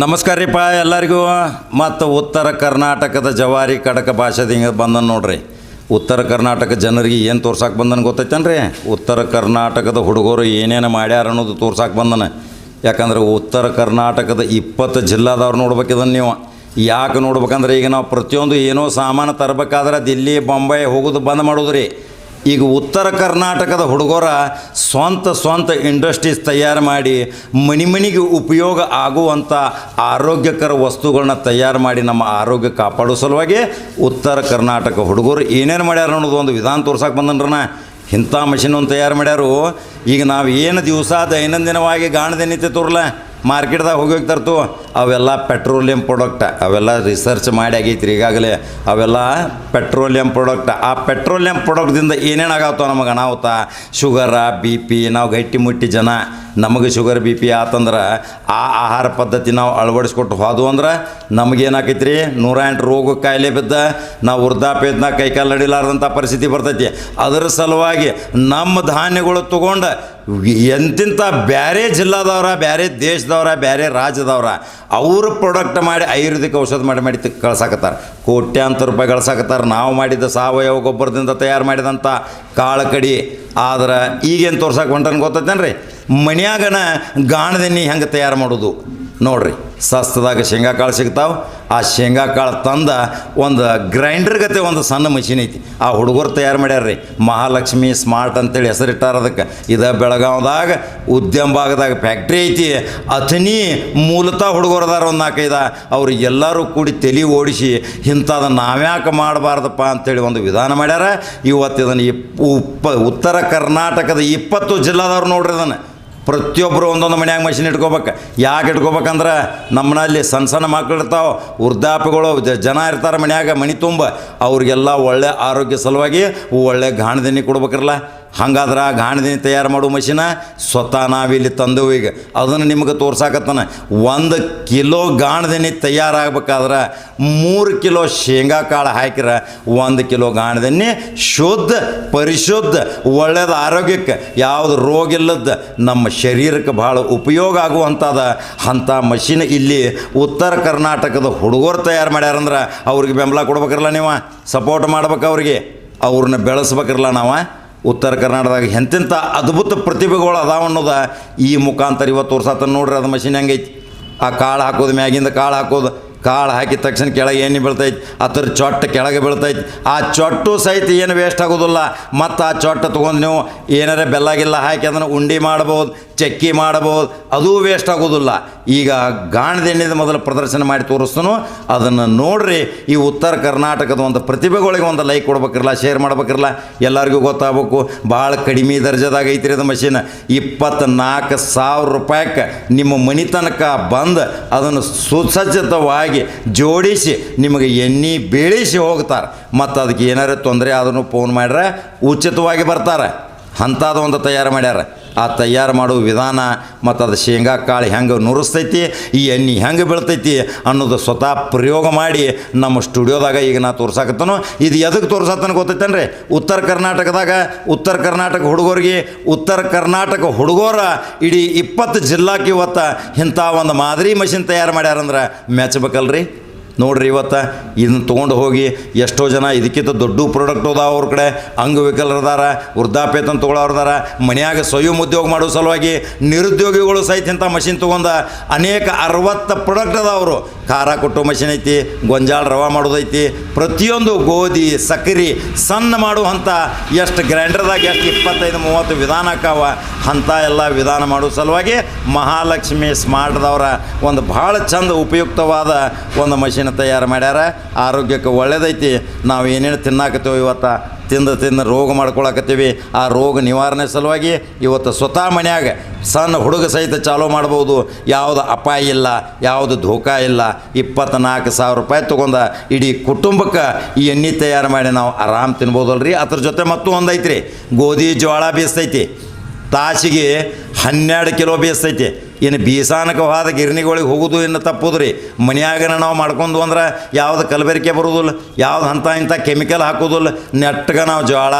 ನಮಸ್ಕಾರ ರೀ ಪಾ, ಎಲ್ಲರಿಗೂ. ಮತ್ತು ಉತ್ತರ ಕರ್ನಾಟಕದ ಜವಾರಿ ಕಡಕ ಭಾಷೆದಿಂದ ಬಂದನ್ ನೋಡ್ರಿ. ಉತ್ತರ ಕರ್ನಾಟಕ ಜನರಿಗೆ ಏನು ತೋರ್ಸಕ್ಕೆ ಬಂದನ ಗೊತ್ತೈತೇನ್ರಿ ಉತ್ತರ ಕರ್ನಾಟಕದ ಹುಡುಗರು ಏನೇನು ಮಾಡ್ಯಾರ ಅನ್ನೋದು ತೋರ್ಸಕ್ಕೆ ಬಂದನ. ಯಾಕಂದ್ರೆ ಉತ್ತರ ಕರ್ನಾಟಕದ ಇಪ್ಪತ್ತು ಜಿಲ್ಲಾದವ್ರು ನೋಡ್ಬೇಕಿದನ್ನು ನೀವು. ಯಾಕೆ ನೋಡ್ಬೇಕಂದ್ರೆ ಈಗ ನಾವು ಪ್ರತಿಯೊಂದು ಏನೋ ಸಾಮಾನು ತರಬೇಕಾದ್ರೆ ದಿಲ್ಲಿ, ಬೊಂಬೈ ಹೋಗೋದು ಬಂದ್ ಮಾಡೋದು ರೀ ಈಗ ಉತ್ತರ ಕರ್ನಾಟಕದ ಹುಡುಗರ ಸ್ವಂತ ಸ್ವಂತ ಇಂಡಸ್ಟ್ರೀಸ್ ತಯಾರು ಮಾಡಿ ಮನೆ ಮನೆಗೆ ಉಪಯೋಗ ಆಗುವಂಥ ಆರೋಗ್ಯಕರ ವಸ್ತುಗಳನ್ನ ತಯಾರು ಮಾಡಿ ನಮ್ಮ ಆರೋಗ್ಯ ಕಾಪಾಡೋ ಸಲುವಾಗಿ ಉತ್ತರ ಕರ್ನಾಟಕ ಹುಡುಗರು ಏನೇನು ಮಾಡ್ಯಾರ ಅನ್ನೋದು ಒಂದು ವಿಧಾನ ತೋರ್ಸಕ್ಕೆ ಬಂದನ್ರಣ ಇಂಥ ಮಷಿನ್ ಒಂದು ತಯಾರು ಮಾಡ್ಯಾರು. ಈಗ ನಾವು ಏನು ದಿವಸ ದೈನಂದಿನವಾಗಿ ಗಾಣದನಿತೆ ತೋರ್ಲ? ಮಾರ್ಕೆಟ್ದಾಗ ಹೋಗಿ ತರ್ತು, ಅವೆಲ್ಲ ಪೆಟ್ರೋಲಿಯಂ ಪ್ರಾಡಕ್ಟ್, ಅವೆಲ್ಲ ರಿಸರ್ಚ್ ಮಾಡಿ ಆಗೈತ್ರಿ ಈಗಾಗಲೇ, ಅವೆಲ್ಲ ಪೆಟ್ರೋಲಿಯಂ ಪ್ರಾಡಕ್ಟ್. ಆ ಪೆಟ್ರೋಲಿಯಂ ಪ್ರಾಡಕ್ಟ್ದಿಂದ ಏನೇನಾಗತ್ತೋ ನಮಗೆ ಅನಾಹುತ ಶುಗರ, ಬಿ ಪಿ, ನಾವು ಗಟ್ಟಿ ಮುಟ್ಟಿ ಜನ ನಮಗೆ ಶುಗರ್, ಬಿ ಪಿ ಆತಂದ್ರೆ ಆ ಆಹಾರ ಪದ್ಧತಿ ನಾವು ಅಳವಡಿಸ್ಕೊಟ್ಟು ಹೋದವು ಅಂದ್ರೆ ನಮಗೇನಾಕೈತಿ ರೀ ನೂರ ಎಂಟು ರೋಗ ಕಾಯಿಲೆ ಬಿದ್ದ, ನಾವು ವೃದ್ಧಾಪ್ಯದ ಕೈಕಾಲು ನಡಿಲಾರ್ದಂಥ ಪರಿಸ್ಥಿತಿ ಬರ್ತೈತಿ. ಅದರ ಸಲುವಾಗಿ ನಮ್ಮ ಧಾನ್ಯಗಳು ತೊಗೊಂಡು ಎಂತಿಂಥ ಬೇರೆ ಜಿಲ್ಲಾದವ್ರ ಬೇರೆ ದೇಶದವ್ರ ಬೇರೆ ರಾಜ್ಯದವ್ರ, ಅವ್ರ ಪ್ರಾಡಕ್ಟ್ ಮಾಡಿ ಆಯುರ್ವೇದಿಕ್ ಔಷಧ ಮಾಡಿ ಮಾಡಿ ಕಳ್ಸಾಕತ್ತಾರೆ. ಕಳ್ಸಾಕತ್ತಾರ ಕೋಟ್ಯಾಂತರ ರೂಪಾಯಿ ಕಳ್ಸಾಕತ್ತಾರೆ. ನಾವು ಮಾಡಿದ ಸಾವಯವ ಗೊಬ್ಬರದಿಂದ ತಯಾರು ಮಾಡಿದಂಥ ಕಾಳು ಕಡಿ ಆದ್ರೆ ಈಗೇನು ತೋರ್ಸಕ್ಕೆ ಹೊಂಟನ್ ಗೊತ್ತೈತೇನ್ರಿ? ಮನ್ಯಾಗನ ಗಾಣದೆಣ್ಣೆ ಹೆಂಗೆ ತಯಾರು ಮಾಡೋದು? ನೋಡ್ರಿ, ಸಸ್ತದಾಗ ಶೇಂಗಾ ಕಾಳು ಸಿಗ್ತಾವೆ, ಆ ಶೇಂಗಾ ಕಾಳು ತಂದ ಒಂದು ಗ್ರೈಂಡರ್ ಗತೆ ಒಂದು ಸಣ್ಣ ಮಷಿನ್ ಐತಿ. ಆ ಹುಡುಗರು ತಯಾರು ಮಾಡ್ಯಾರ ರೀ ಮಹಾಲಕ್ಷ್ಮಿ ಸ್ಮಾರ್ಟ್ ಅಂತೇಳಿ ಹೆಸರಿಟ್ಟಾರ ಅದಕ್ಕೆ. ಇದು ಬೆಳಗಾವ್ದಾಗ, ಉದ್ಯಮ ಭಾಗದಾಗ ಫ್ಯಾಕ್ಟ್ರಿ ಐತಿ. ಅಥನಿ ಮೂಲತಃ ಹುಡುಗರು ಅದಾರ ಒಂದು ನಾಲ್ಕೈದ. ಅವ್ರು ಎಲ್ಲರೂ ಕೂಡಿ ತಲೆ ಓಡಿಸಿ ಇಂಥದ್ದು ನಾವ್ಯಾಕೆ ಮಾಡಬಾರ್ದಪ್ಪ ಅಂತೇಳಿ ಒಂದು ವಿಧಾನ ಮಾಡ್ಯಾರ. ಇವತ್ತು ಇದನ್ನು ಇಪ್ ಉಪ್ಪ, ಉತ್ತರ ಕರ್ನಾಟಕದ ಇಪ್ಪತ್ತು ಜಿಲ್ಲಾದವ್ರು ನೋಡ್ರಿ ಅದನ್ನು ಪ್ರತಿಯೊಬ್ಬರು ಒಂದೊಂದು ಮನ್ಯಾಗ ಮಷಿನ್ ಇಟ್ಕೋಬೇಕು. ಯಾಕೆ ಇಟ್ಕೋಬೇಕಂದ್ರೆ ನಮ್ಮನಲ್ಲಿ ಸಣ್ಣ ಸಣ್ಣ ಮಕ್ಳು ಇರ್ತಾವೆ, ವೃದ್ಧಾಪ್ಯಗಳು ಜನ ಇರ್ತಾರೆ ಮನ್ಯಾಗ ಮನೆ ತುಂಬ, ಅವ್ರಿಗೆಲ್ಲ ಒಳ್ಳೆ ಆರೋಗ್ಯ ಸಲುವಾಗಿ ಒಳ್ಳೆ ಗಾಣದೆಣ್ಣೆ ಕೊಡ್ಬೇಕ್ರಲ್ಲ. ಹಂಗಾದ್ರೆ ಗಾಣದಿಂದ ತಯಾರು ಮಾಡೋ ಮಷಿನ ಸ್ವತಃ ನಾವಿಲ್ಲಿ ತಂದೆವು ಈಗ. ಅದನ್ನು ನಿಮಗೆ ತೋರ್ಸಾಕತ್ತಾನ. ಒಂದು ಕಿಲೋ ಗಾಣದಿನಿ ತಯಾರಾಗಬೇಕಾದ್ರೆ ಮೂರು ಕಿಲೋ ಶೇಂಗಾ ಕಾಳು ಹಾಕಿರ, ಒಂದು ಕಿಲೋ ಗಾಣದಿನಿ ಶುದ್ಧ, ಪರಿಶುದ್ಧ, ಒಳ್ಳೇದು ಆರೋಗ್ಯಕ್ಕೆ, ಯಾವುದು ರೋಗ ಇಲ್ಲದ ನಮ್ಮ ಶರೀರಕ್ಕೆ ಭಾಳ ಉಪಯೋಗ ಆಗುವಂಥದ ಅಂಥ ಮಷಿನ್ ಇಲ್ಲಿ ಉತ್ತರ ಕರ್ನಾಟಕದ ಹುಡುಗರು ತಯಾರು ಮಾಡ್ಯಾರಂದ್ರೆ ಅವ್ರಿಗೆ ಬೆಂಬಲ ಕೊಡ್ಬೇಕಲ್ಲ ನೀವು. ಸಪೋರ್ಟ್ ಮಾಡ್ಬೇಕು ಅವ್ರಿಗೆ. ಅವ್ರನ್ನ ಬೆಳೆಸ್ಬೇಕಿರಲ್ಲ ನಾವು. ಉತ್ತರ ಕರ್ನಾಟಕದಾಗ ಎಂತೆಂಥ ಅದ್ಭುತ ಪ್ರತಿಭೆಗಳು ಅದಾವ ಅನ್ನೋದು ಈ ಮುಖಾಂತರ ಇವತ್ತು ತೋರ್ಸಾತ ನೋಡ್ರಿ, ಅದು ಮಷಿನ್ ಹೆಂಗೈತಿ ಆ ಕಾಳು ಹಾಕೋದು, ಮ್ಯಾಗಿಂದ ಕಾಳು ಹಾಕೋದು, ಕಾಳು ಹಾಕಿದ ತಕ್ಷಣ ಕೆಳಗೆ ಎಣ್ಣೆ ಬೀಳ್ತೈತಿ, ಅದ್ರ ಚೊಟ್ಟ ಕೆಳಗೆ ಬೀಳ್ತೈತಿ. ಆ ಚೊಟ್ಟು ಸಹಿತ ಏನು ವೇಸ್ಟ್ ಆಗೋದಿಲ್ಲ. ಮತ್ತು ಆ ಚೊಟ್ಟ ತೊಗೊಂಡು ನೀವು ಏನಾರ ಬೆಲ್ಲಾಗಿಲ್ಲ ಹಾಕಿ ಅದನ್ನು ಉಂಡೆ ಮಾಡ್ಬೋದು. ಚಕ್ಕಿ ಮಾಡಬಹುದು, ಅದೂ ವೇಸ್ಟ್ ಆಗೋದಿಲ್ಲ. ಈಗ ಗಾಣದೆಣ್ಣೆದ ಮೊದಲು ಪ್ರದರ್ಶನ ಮಾಡಿ ತೋರಿಸ್ತನು. ಅದನ್ನು ನೋಡ್ರಿ, ಈ ಉತ್ತರ ಕರ್ನಾಟಕದ ಒಂದು ಪ್ರತಿಭೆಗಳಿಗೆ ಒಂದು ಲೈಕ್ ಕೊಡ್ಬೇಕಿರಲ್ಲ ಶೇರ್ ಮಾಡ್ಬೇಕಿರಲ್ಲ, ಎಲ್ಲರಿಗೂ ಗೊತ್ತಾಗಬೇಕು. ಭಾಳ ಕಡಿಮೆ ದರ್ಜೆದಾಗ ಐತ್ರಿ ಅದು ಮಷೀನ್ ಇಪ್ಪತ್ತ್ನಾಲ್ಕು ಸಾವಿರ ರೂಪಾಯಿಗೆ ನಿಮ್ಮ ಮನೆ ತನಕ ಬಂದು ಅದನ್ನು ಸುಸಜ್ಜಿತವಾಗಿ ಜೋಡಿಸಿ ನಿಮಗೆ ಎಣ್ಣೆ ಬೀಳಿಸಿ ಹೋಗ್ತಾರೆ. ಮತ್ತು ಅದಕ್ಕೆ ಏನಾರ ತೊಂದರೆ ಆದ್ರೂ ಫೋನ್ ಮಾಡ್ರೆ, ಉಚಿತವಾಗಿ ಬರ್ತಾರೆ. ಅಂಥದ್ದು ಒಂದು ತಯಾರು ಮಾಡ್ಯಾರ. ಆ ತಯಾರು ಮಾಡೋ ವಿಧಾನ ಮತ್ತು ಅದು ಶೇಂಗಾ ಕಾಳು ಹೆಂಗೆ ನುರಿಸ್ತೈತಿ, ಈ ಎಣ್ಣೆ ಹೆಂಗೆ ಬೀಳ್ತೈತಿ ಅನ್ನೋದು ಸ್ವತಃ ಪ್ರಯೋಗ ಮಾಡಿ ನಮ್ಮ ಸ್ಟುಡಿಯೋದಾಗ ಈಗ ನಾ ತೋರ್ಸಾಕತ್ತನೋ. ಇದು ಎದಕ್ಕೆ ತೋರ್ಸತ್ತನ ಗೊತ್ತೈತೇನ್ರಿ? ಉತ್ತರ ಕರ್ನಾಟಕದಾಗ ಉತ್ತರ ಕರ್ನಾಟಕ ಹುಡುಗರಿಗೆ ಉತ್ತರ ಕರ್ನಾಟಕ ಹುಡುಗರ ಇಡೀ ಇಪ್ಪತ್ತು ಜಿಲ್ಲಾಕ್ಕೆ ಇವತ್ತು ಇಂಥ ಒಂದು ಮಾದರಿ ಮಷಿನ್ ತಯಾರು ಮಾಡ್ಯಾರಂದ್ರೆ ಮೆಚ್ಚಬೇಕಲ್ರಿ ನೋಡ್ರಿ ಇವತ್ತು ಇದನ್ನ ತೊಗೊಂಡು ಹೋಗಿ ಎಷ್ಟೋ ಜನ ಇದಕ್ಕಿಂತ ದೊಡ್ಡ ಪ್ರಾಡಕ್ಟ್ ಅದಾವ ಅವ್ರ ಕಡೆ. ಅಂಗವಿಕಲರದಾರ, ವೃದ್ಧಾಪ್ಯತನ ತೊಗೊಳೋರ್ದಾರ, ಮನೆಯಾಗ ಸ್ವಯಂ ಉದ್ಯೋಗ ಮಾಡೋ ಸಲುವಾಗಿ ನಿರುದ್ಯೋಗಿಗಳು ಸಹಿತ ಇಂಥ ಮಷಿನ್ ತೊಗೊಂಡ ಅನೇಕ ಅರವತ್ತು ಪ್ರಾಡಕ್ಟ್ ಅದಾವರು ಖಾರ ಕೊಟ್ಟು ಮಷಿನ್ ಐತಿ, ಗೊಂಜಾಳ ರವಾ ಮಾಡೋದೈತಿ ಪ್ರತಿಯೊಂದು ಗೋಧಿ ಸಕ್ಕರೆ ಸಣ್ಣ ಮಾಡುವಂಥ ಎಷ್ಟು ಗ್ರ್ಯಾಂಡರ್ದಾಗ ಎಷ್ಟು ಇಪ್ಪತ್ತೈದು, ಮೂವತ್ತು ವಿಧಾನ ಅಕ್ಕಾವ. ಅಂಥ ಎಲ್ಲ ವಿಧಾನ ಮಾಡೋ ಸಲುವಾಗಿ ಮಹಾಲಕ್ಷ್ಮಿ ಸ್ಮಾರ್ಟ್ದವರ ಒಂದು ಭಾಳ ಚಂದ ಉಪಯುಕ್ತವಾದ ಒಂದು ಮಷಿನ್ ತಯಾರು ಮಾಡ್ಯಾರ. ಆರೋಗ್ಯಕ್ಕೆ ಒಳ್ಳೇದೈತಿ. ನಾವು ಏನೇನು ತಿನ್ನಾಕತ್ತೀವಿ ಇವತ್ತು ತಿಂದು ತಿಂದು ರೋಗ ಮಾಡ್ಕೊಳಕತ್ತೀವಿ. ಆ ರೋಗ ನಿವಾರಣೆ ಸಲುವಾಗಿ ಇವತ್ತು ಸ್ವತಃ ಮನ್ಯಾಗ ಸಣ್ಣ ಹುಡುಗ ಸಹಿತ ಚಾಲೂ ಮಾಡ್ಬೋದು. ಯಾವುದು ಅಪಾಯ ಇಲ್ಲ, ಯಾವುದು ಧೋಕಾ ಇಲ್ಲ. ಇಪ್ಪತ್ನಾಲ್ಕು ಸಾವಿರ ರೂಪಾಯಿ ತೊಗೊಂಡ ಇಡೀ ಕುಟುಂಬಕ್ಕೆ ಈ ಎಣ್ಣೆ ತಯಾರು ಮಾಡಿ ನಾವು ಆರಾಮ್ ತಿನ್ಬೋದಲ್ರಿ. ಅದ್ರ ಜೊತೆ ಮತ್ತು ಒಂದೈತ್ರಿ. ಗೋಧಿ ಜೋಳ ಬೀಸ್ತೈತಿ ತಾಸಿಗೆ ಹನ್ನೆರಡು ಕಿಲೋ ಬೇಯಿಸ್ತೈತಿ. ಇನ್ನು ಬೀಸಾನಕವಾದ ಗಿರಣಿಗಳಿಗೆ ಹೋಗೋದು ಇನ್ನು ತಪ್ಪುದು ರೀ ಮನ್ಯಾಗನ ನಾವು ಮಾಡ್ಕೊಂಡು ಅಂದ್ರೆ ಯಾವ್ದು ಕಲಬೆರಿಕೆ ಬರೋದಿಲ್ಲ, ಯಾವ್ದು ಅಂಥ ಇಂಥ ಕೆಮಿಕಲ್ ಹಾಕೋದಿಲ್ಲ. ನೆಟ್ಟಗ ನಾವು ಜೋಳ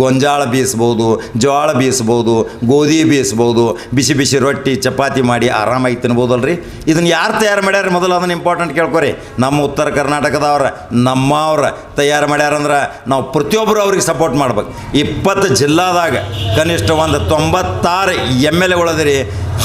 ಗೊಂಜಾಳ ಬೀಸ್ಬೋದು ಜೋಳ ಬೀಸ್ಬೋದು, ಗೋಧಿ ಬೀಸ್ಬೋದು, ಬಿಸಿ ಬಿಸಿ ರೊಟ್ಟಿ, ಚಪಾತಿ ಮಾಡಿ ಆರಾಮಾಗಿ ತಿನ್ಬೋದಲ್ಲ ರೀ ಇದನ್ನು ಯಾರು ತಯಾರು ಮಾಡ್ಯಾರ ಮೊದಲು ಅದನ್ನು ಇಂಪಾರ್ಟೆಂಟ್ ಕೇಳ್ಕೊರಿ. ನಮ್ಮ ಉತ್ತರ ಕರ್ನಾಟಕದವ್ರ, ನಮ್ಮವ್ರ ತಯಾರು ಮಾಡ್ಯಾರಂದ್ರೆ ನಾವು ಪ್ರತಿಯೊಬ್ಬರು ಅವ್ರಿಗೆ ಸಪೋರ್ಟ್ ಮಾಡ್ಬೇಕು. ಇಪ್ಪತ್ತು ಜಿಲ್ಲಾದಾಗ ಕನಿಷ್ಠ ಒಂದು ತೊಂಬತ್ತಾರು ಎಂ ಎಲ್ ಎಗಳದಿರಿ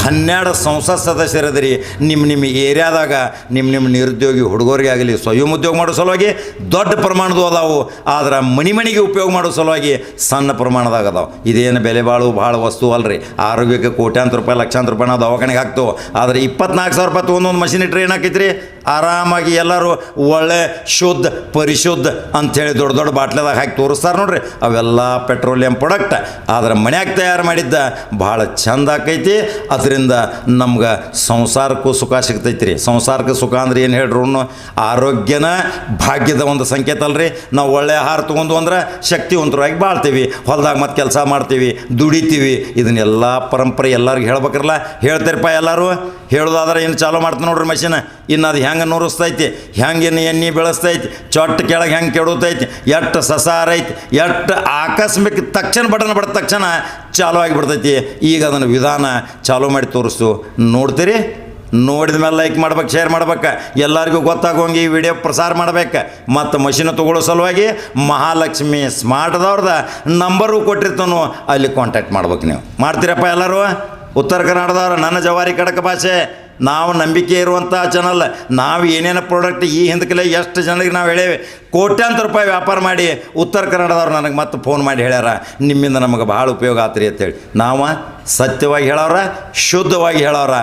ಹನ್ನೆರಡು ಸಂಸತ್ ಸದಸ್ಯರಿದ್ರಿ ನಿಮ್ಮ ನಿಮ್ಮ ಏರಿಯಾದಾಗ ನಿಮ್ಮ ನಿಮ್ಮ ನಿರುದ್ಯೋಗಿ ಹುಡುಗರಿಗೆ ಆಗಲಿ, ಸ್ವಯಂ ಉದ್ಯೋಗ ಮಾಡೋ ಸಲುವಾಗಿ ದೊಡ್ಡ ಪ್ರಮಾಣದ ಅದಾವು. ಆದ್ರೆ ಮನೆ ಮನೆಗೆ ಉಪಯೋಗ ಮಾಡೋ ಸಲುವಾಗಿ ಸಣ್ಣ ಪ್ರಮಾಣದಾಗ ಅದಾವೆ. ಇದೇನು ಬೆಲೆ ಬಾಳು, ಭಾಳ ವಸ್ತು ಅಲ್ರಿ. ಆರೋಗ್ಯಕ್ಕೆ ಕೋಟ್ಯಾಂತರ ರೂಪಾಯಿ, ಲಕ್ಷಾಂತರ ರೂಪಾಯಿ ನಾವು ದವಾಖಾನೆಗೆ ಹಾಕ್ತೇವೆ. ಆದರೆ ಇಪ್ಪತ್ನಾಲ್ಕು ಸಾವಿರ ರೂಪಾಯಿ ತೊಗೊಂಡೊಂದು ಮಷಿನ್ ಇಟ್ಟರೆ ಏನಾಕೈತ್ರಿ? ಆರಾಮಾಗಿ ಎಲ್ಲರೂ ಒಳ್ಳೆ, ಶುದ್ಧ, ಪರಿಶುದ್ಧ ಅಂಥೇಳಿ ದೊಡ್ಡ ದೊಡ್ಡ ಬಾಟ್ಲದಾಗ ಹಾಕಿ ತೋರಿಸ್ತಾರೆ ನೋಡ್ರಿ. ಅವೆಲ್ಲ ಪೆಟ್ರೋಲಿಯಂ ಪ್ರಾಡಕ್ಟ್. ಆದ್ರೆ ಮನ್ಯಾಗ ತಯಾರು ಮಾಡಿದ್ದ ಭಾಳ ಚಂದ ಆಕೈತಿ. ಅದರಿಂದ ನಮ್ಗೆ ಸಂಸಾರಕ್ಕೂ ಸುಖ ಸಿಗ್ತೈತಿ ರೀ ಸಂಸಾರಕ್ಕೆ ಸುಖ ಅಂದ್ರೆ ಏನು ಹೇಳ್ರು ಆರೋಗ್ಯನ ಭಾಗ್ಯದ ಒಂದು ಸಂಕೇತ ಅಲ್ರಿ. ನಾವು ಒಳ್ಳೆ ಆಹಾರ ತೊಗೊಂಡು ಅಂದ್ರೆ ಶಕ್ತಿವಂತರಾಗಿ ಬಾಳ್ತೀವಿ. ಹೊಲದಾಗ ಮತ್ತೆ ಕೆಲಸ ಮಾಡ್ತೀವಿ, ದುಡಿತೀವಿ. ಇದನ್ನೆಲ್ಲ ಪರಂಪರೆ ಎಲ್ಲರಿಗೂ ಹೇಳ್ಬೇಕ್ರಲ್ಲ. ಹೇಳ್ತೀರಿಪ್ಪ ಎಲ್ಲರೂ. ಹೇಳೋದಾದ್ರೆ ಇನ್ನು ಚಾಲೂ ಮಾಡ್ತೀನಿ ನೋಡ್ರಿ ಮಷಿನ್. ಇನ್ನು ಅದು ಹೆಂಗೆ ನೋರಿಸ್ತೈತಿ? ಹೆಂಗೆ ಎಣ್ಣೆ ಬೆಳೆಸ್ತೈತಿ? ಚೊಟ್ಟ ಕೆಳಗೆ ಹೆಂಗೆ ಕೆಡುತ್ತೈತಿ ಎಷ್ಟು ಸಸಾರ ಐತಿ? ಎಷ್ಟು ಆಕಸ್ಮಿಕ ತಕ್ಷಣ ಬಟನ್ ಬಡ ತಕ್ಷಣ ಚಾಲೂ ಆಗಿಬಿಡ್ತೈತಿ. ಈಗ ಅದನ್ನು ವಿಧಾನ ಚಾಲೂ ಮಾಡಿ ತೋರಿಸ್ತು ನೋಡ್ತೀರಿ, ನೋಡಿದ ಮೇಲೆ ಲೈಕ್ ಮಾಡ್ಬೇಕು ಶೇರ್ ಮಾಡ್ಬೇಕು. ಎಲ್ಲರಿಗೂ ಗೊತ್ತಾಗೋಂಗೆ ಈ ವಿಡಿಯೋ ಪ್ರಸಾರ ಮಾಡ್ಬೇಕು. ಮತ್ತು ಮಷಿನ್ ತೊಗೊಳ್ಳೋ ಸಲುವಾಗಿ ಮಹಾಲಕ್ಷ್ಮಿ ಸ್ಮಾರ್ಟ್ದವ್ರದ ನಂಬರು ಕೊಟ್ಟಿರ್ತಾನು, ಅಲ್ಲಿ ಕಾಂಟ್ಯಾಕ್ಟ್ ಮಾಡ್ಬೇಕು ನೀವು. ಮಾಡ್ತೀರಪ್ಪ ಎಲ್ಲರೂ? ಉತ್ತರ ಕರ್ನಾಟಕದವ್ರು, ನನ್ನ ಜವಾರಿ ಕಡಕ ಭಾಷೆ. ನಾವು ನಂಬಿಕೆ ಇರುವಂಥ ಚಾನಲ್ ನಾವು ಏನೇನು ಪ್ರಾಡಕ್ಟ್ ಈ ಹಿಂದಕ್ಕೆಲ್ಲ ಎಷ್ಟು ಜನರಿಗೆ ನಾವು ಹೇಳೇವೆ? ಕೋಟ್ಯಾಂತರ ರೂಪಾಯಿ ವ್ಯಾಪಾರ ಮಾಡಿ ಉತ್ತರ ಕನ್ನಡದವ್ರು ನನಗೆ ಮತ್ತೆ ಫೋನ್ ಮಾಡಿ ಹೇಳ್ಯಾರ, ನಿಮ್ಮಿಂದ ನಮಗೆ ಭಾಳ ಉಪಯೋಗ ಆತ್ರಿ ಅಂತೇಳಿ. ನಾವು ಸತ್ಯವಾಗಿ ಹೇಳೋರ, ಶುದ್ಧವಾಗಿ ಹೇಳೋರ,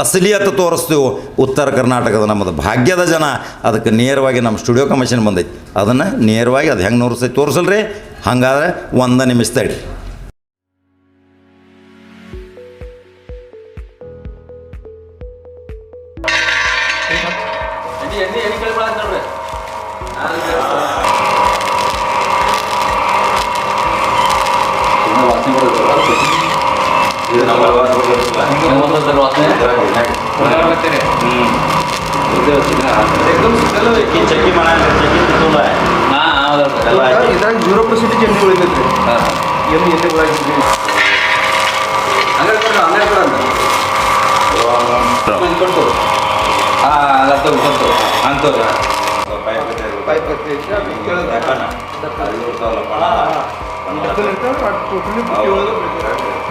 ಅಸಲಿಯತ್ತು ತೋರಿಸ್ತೀವಿ. ಉತ್ತರ ಕರ್ನಾಟಕದ ನಮ್ಮದು ಭಾಗ್ಯದ ಜನ, ಅದಕ್ಕೆ ನೇರವಾಗಿ ನಮ್ಮ ಸ್ಟುಡಿಯೋ ಕಮಿಷನ್ ಬಂದೈತಿ. ಅದನ್ನು ನೇರವಾಗಿ ಅದು ಹೆಂಗೆ ನೋರಿಸ್ತೈತಿ ತೋರಿಸಲ್ರಿ? ಹಂಗಾದ್ರೆ ಒಂದು ನಿಮಿಷ ತಡಿ ಇದ್ರಾಗ ಜೀರೋ ಪರ್ಸೆಂಟೇಜ್ ಎಣ್ಣೆ ಉಳಿತೈತ್ರಿ ಎಣ್ಣೆ ಎಣ್ಣೆ ಉಳಿತೈತ್ರಿ ಹಂಗಾರೆ ಕೊಡ್ರಿ ಹಂಗಾರೆ ಕೊಡಂತ ಕೊಟ್ಟು ಹಾ ಅಲ್ಲ ಕೊಟ್ಟು ಅಂತವ್ರ ಪೈಪ್ ಹತ್ತೈತಿ ಅದು ಡಬ್ಬಲ್ ಇರ್ತಾವೆ, ಅದ್ totally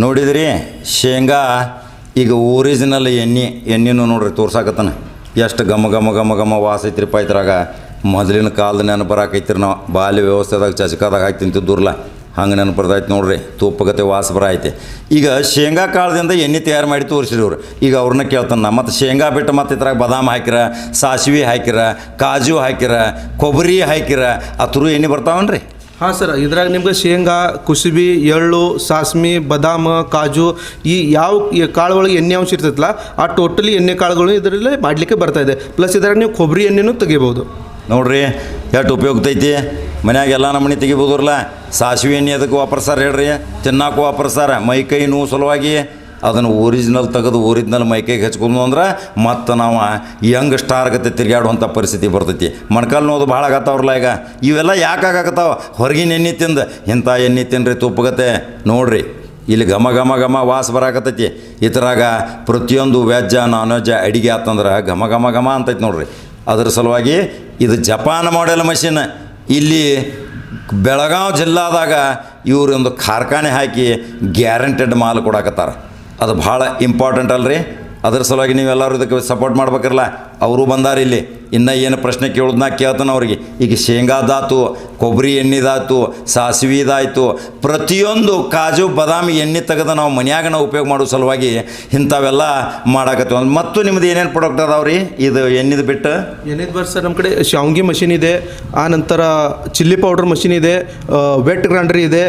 ನೋಡಿದ್ರಿ? ಶೇಂಗಾ ಈಗ ಒರಿಜಿನಲ್ ಎಣ್ಣೆ, ಎಣ್ಣೆನೂ ನೋಡ್ರಿ ತೋರ್ಸಾಕತ್ತಾನ. ಎಷ್ಟು ಘಮ ಘಮ ಘಮ ಘಮ ವಾಸ ಐತ್ರಿಪ್ಪ ಇದ್ರಾಗ. ಮೊದಲಿನ ಕಾಲದ ನೆನಪು ಬರಾಕೈತ್ರಿ ನಾವು. ಬಾಲ್ಯ ವ್ಯವಸ್ಥೆದಾಗ, ಚಚಕಾದಾಗ ಹಾಕಿ ತಿಂತಿದ್ದೂರ್ಲ ಹಂಗೆ ನೆನಪು ಬರ್ತೈತೆ ನೋಡ್ರಿ. ತುಪ್ಪಗತೆ ವಾಸ ಬರ ಐತೆ. ಈಗ ಶೇಂಗಾ ಕಾಳದಿಂದ ಎಣ್ಣೆ ತಯಾರು ಮಾಡಿ ತೋರಿಸಿದವ್ರು ಈಗ ಅವ್ರನ್ನ ಕೇಳ್ತಾನೆ ನಾ ಮತ್ತು ಶೇಂಗಾ ಬಿಟ್ಟು ಮತ್ತು ಇದ್ರಾಗ ಬಾದಾಮ್ ಹಾಕಿರ, ಸಾಸಿವೆ ಹಾಕಿರ, ಕಾಜು ಹಾಕಿರ, ಕೊಬ್ಬರಿ ಹಾಕಿರ, ಅತ್ರು ಎಣ್ಣೆ ಬರ್ತಾವನ್ರಿ? ಹಾಂ ಸರ್, ಇದ್ರಾಗ ನಿಮ್ಗೆ ಶೇಂಗಾ, ಕುಸುಬಿ, ಎಳ್ಳು, ಸಾಸ್ಮಿ, ಬದಾಮ, ಕಾಜು, ಈ ಯಾವ ಕಾಳು ಒಳಗೆ ಎಣ್ಣೆ ಅಂಶ ಇರ್ತೈತಲ್ಲ, ಆ ಟೋಟಲಿ ಎಣ್ಣೆ ಕಾಳುಗಳು ಇದರಲ್ಲಿ ಮಾಡಲಿಕ್ಕೆ ಬರ್ತಾ ಇದೆ. ಪ್ಲಸ್ ಇದ್ರಾಗ ನೀವು ಕೊಬ್ಬರಿ ಎಣ್ಣೆನೂ ತೆಗಿಬೋದು. ನೋಡ್ರಿ, ಎಷ್ಟು ಉಪಯುಕ್ತ ಐತಿ. ಮನ್ಯಾಗ ಎಲ್ಲ ನಮ್ಮನೆ ತೆಗಿಬೋದ್ರಲ್ಲ. ಸಾಸಿವೆ ಎಣ್ಣೆ ಅದಕ್ಕೆ ವಾಪರ್ಸಾರ ಹೇಳ್ರಿ. ತಿನ್ನಾಕು ವಾಪರ್ಸಾರ ಮೈ, ಕೈ ನೋವು ಸಲುವಾಗಿ ಅದನ್ನು ಒರಿಜಿನಲ್ ತೆಗೆದು ಒರಿಜಿನಲ್ ಮೈಕೈಗೆ ಹಚ್ಕೊಂಡು ಅಂದ್ರೆ ಮತ್ತು ನಾವು ಯಂಗ್ ಸ್ಟಾರ್ ಗತೆ ತಿರುಗಾಡುವಂಥ ಪರಿಸ್ಥಿತಿ ಬರ್ತೈತಿ. ಮೊಣಕಾಲು ನೋದು ಭಾಳ ಆಗತ್ತವ್ರಲ್ಲ ಈಗ. ಇವೆಲ್ಲ ಯಾಕೆ ಆಗಾಕತ್ತಾವ? ಹೊರಗಿನ ಎಣ್ಣೆ ತಿಂದು. ಇಂಥ ಎಣ್ಣೆ ತಿನ್ರಿ ತುಪ್ಪಗತೆ ನೋಡ್ರಿ, ಇಲ್ಲಿ ಘಮ ಘಮ ಘಮ ವಾಸ ಬರಾಕತ್ತೈತಿ. ಇದರಾಗ ಪ್ರತಿಯೊಂದು ವೆಜ್ಜ ನಾನ್ ವೆಜ್ಜ ಅಡಿಗೆ ಆತಂದ್ರೆ ಘಮ ಘಮ ಘಮ ಅಂತೈತಿ ನೋಡ್ರಿ. ಅದ್ರ ಸಲುವಾಗಿ ಇದು ಜಪಾನ್ ಮಾಡೆಲ್ ಮಷಿನ್ ಇಲ್ಲಿ ಬೆಳಗಾವಿ ಜಿಲ್ಲಾದಾಗ ಇವರೊಂದು ಕಾರ್ಖಾನೆ ಹಾಕಿ ಗ್ಯಾರಂಟೆಡ್ ಮಾಲು ಕೊಡಾಕತ್ತಾರ. ಅದು ಭಾಳ ಇಂಪಾರ್ಟೆಂಟ್ ಅಲ್ರಿ. ಅದ್ರ ಸಲುವಾಗಿ ನೀವೆಲ್ಲರೂ ಇದಕ್ಕೆ ಸಪೋರ್ಟ್ ಮಾಡ್ಬೇಕಲ್ಲ ಅವರು ಬಂದಾರ ಇಲ್ಲಿ. ಇನ್ನೂ ಏನು ಪ್ರಶ್ನೆ ಕೇಳೋದನ್ನ ಕೇಳ್ತಾನೆ ಅವ್ರಿಗೆ. ಈಗ ಶೇಂಗಾದಾತು ಕೊಬ್ಬರಿ ಎಣ್ಣೆದಾತು ಸಾಸಿವೆದಾಯ್ತು ಪ್ರತಿಯೊಂದು ಕಾಜು, ಬಾದಾಮಿ ಎಣ್ಣೆ ತೆಗೆದು ನಾವು ಮನ್ಯಾಗ ನಾವು ಉಪಯೋಗ ಮಾಡೋ ಸಲುವಾಗಿ ಇಂಥವೆಲ್ಲ ಮಾಡಾಕತ್ತೀವಿ. ಮತ್ತು ನಿಮ್ದು ಏನೇನು ಪ್ರಾಡಕ್ಟ್ ಅದಾವ್ರಿ? ಇದು ಎಣ್ಣೆದು ಬಿಟ್ಟು? ಎಣ್ಣೆದು ಬರ್ಸ್ ನಮ್ಮ ಕಡೆ ಶಾವಂಗಿ ಮಷಿನ್ ಇದೆ. ಆ ನಂತರ ಚಿಲ್ಲಿ ಪೌಡರ್ ಮಷಿನ್ ಇದೆ. ವೆಟ್ ಗ್ರೈಂಡರ್ ಇದೆ.